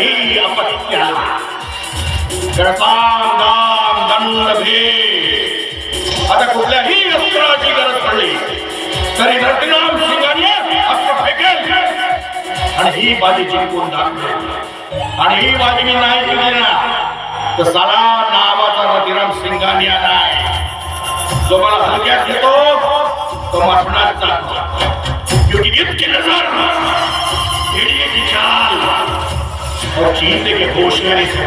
कुठल्याही अपत्याला गळपाम दाम दंड भेद आता कुठल्याही अस्त्राची गरज पडली? तरी रतिराम सिंगाने अस्त्र फेकेल. आणि ही बाजी जिंकून दाखवेल. आणि ही बाजी मी नाही जिंकली ना तर साला नावाचा रतिराम सिंगानिया नाही जो मला हलक्यात घेतो तो मरणात जातो क्योंकि इतकी नज़र और चीते के होश में से